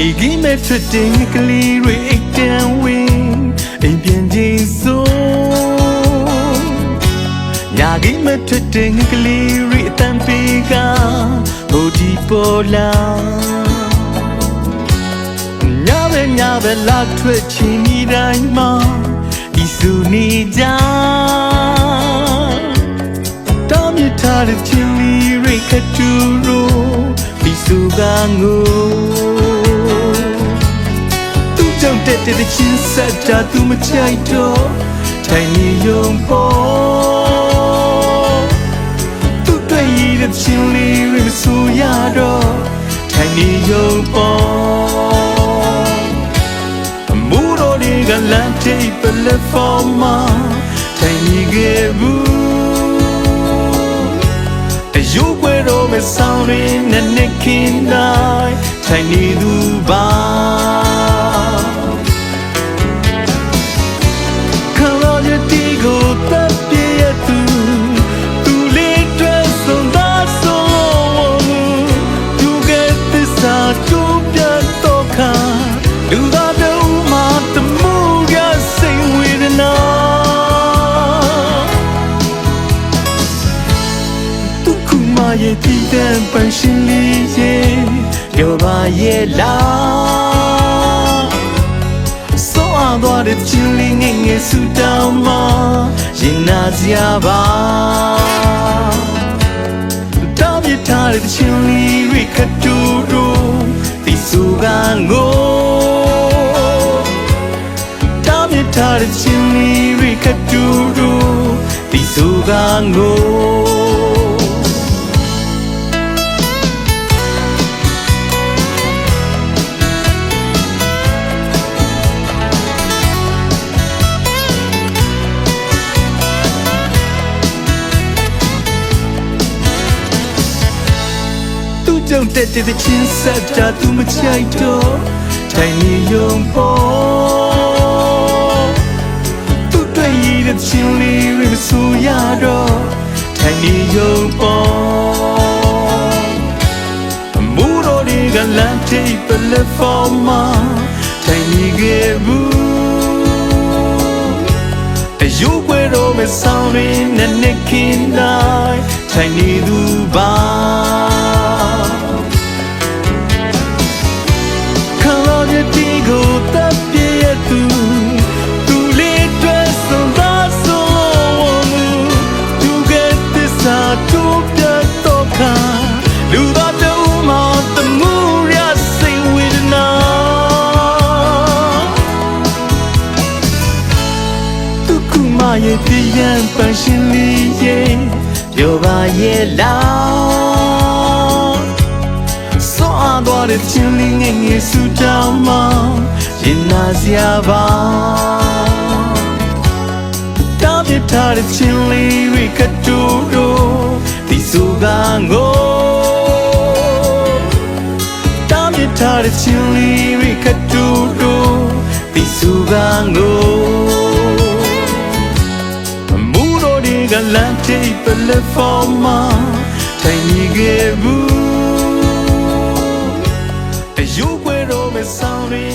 နေကြီးမဲ့ထွက်တဲ့ကလေးတွေအိတ်တန်ဝင်းအိမ်ပြန်ချင်းစိုးညာကြီးမဲ့ထွက်တဲ့ကလေးတွေအတန်ပေးကဟိုဒီပေါ်လာညာပဲညာပဲလာထွက်ချင်ဒီတိုင်းမှာဒီစုနေကြတောင်းမြထားတဲ့ချင်းလေးတွေခတူရိုဒီစုကငိုသူကြောင့် တက်တဲ့ချင်းဆက်တာသူမချိုက်တော့ထိုင်နေရုံပေါ်သူတွေ့ရတဲ့ချင်းလေးတွေမဆိုရတော့ထိုင်နေရုံပေါ်အမှုတော်တွေကလမ်းထိပ်ပလက်ဖော်မှာထိုင်နေခဲ့ဘူးအယုတ်ပွဲတော်မဲ့ဆောင်ရင်းနဲ့နှစ်ခင်းတိုင်းထိုင်နေသူပါ ပြောပါရဲ့လားဆိုအောင်သွားတဲ့ချင်းလေးငယ်ငယ်ဆူတောင်းမရင်နာစရာပါတောင်းပြထားတဲ့ချင်းလေးတွေခတူတူဒီစုကငိုတောင်းပြထားတဲ့ချင်းလေးတွေခတူတူဒီစုကငို ကြောင့်တက်တဲ့ချင်းဆက်တာသူမချိုက်တော့ထိုင်နေရုံပေါ်သူတွေ့ရတဲ့ချင်းလေးတွေမဆိုရတော့ထိုင်နေရုံပေါ်အမှုတော်တွေကလမ်းထိပ်ပလက်ဖော်မှာထိုင်နေခဲ့ဘူးအယုတ်ပွဲတော်မဲ့ဆောင်ရင်းနဲ့နှစ်ခင်းတိုင်းထိုင်နေသူပါ မရဲ့ပြည့်ရန်ပန်းရှင်လေးရဲ့ပြောပါရဲ့လားစောအားသွားတဲ့ချင်းလေးငယ်ငယ်ဆူတောင်းမှရင်နာစရာပါတားပြထားတဲ့ချင်းလေးတွေကတူတူဒီစုကငိုတားပြထားတဲ့ချင်းလေးတွေကတူတူဒီစုကငို တော်တွေကလမ်းထိပ်ပလက်ဖော်မှာထိုင်နေခဲ့ဘူးအယုတ်ပွဲတော်မဲ့ဆောင်ရ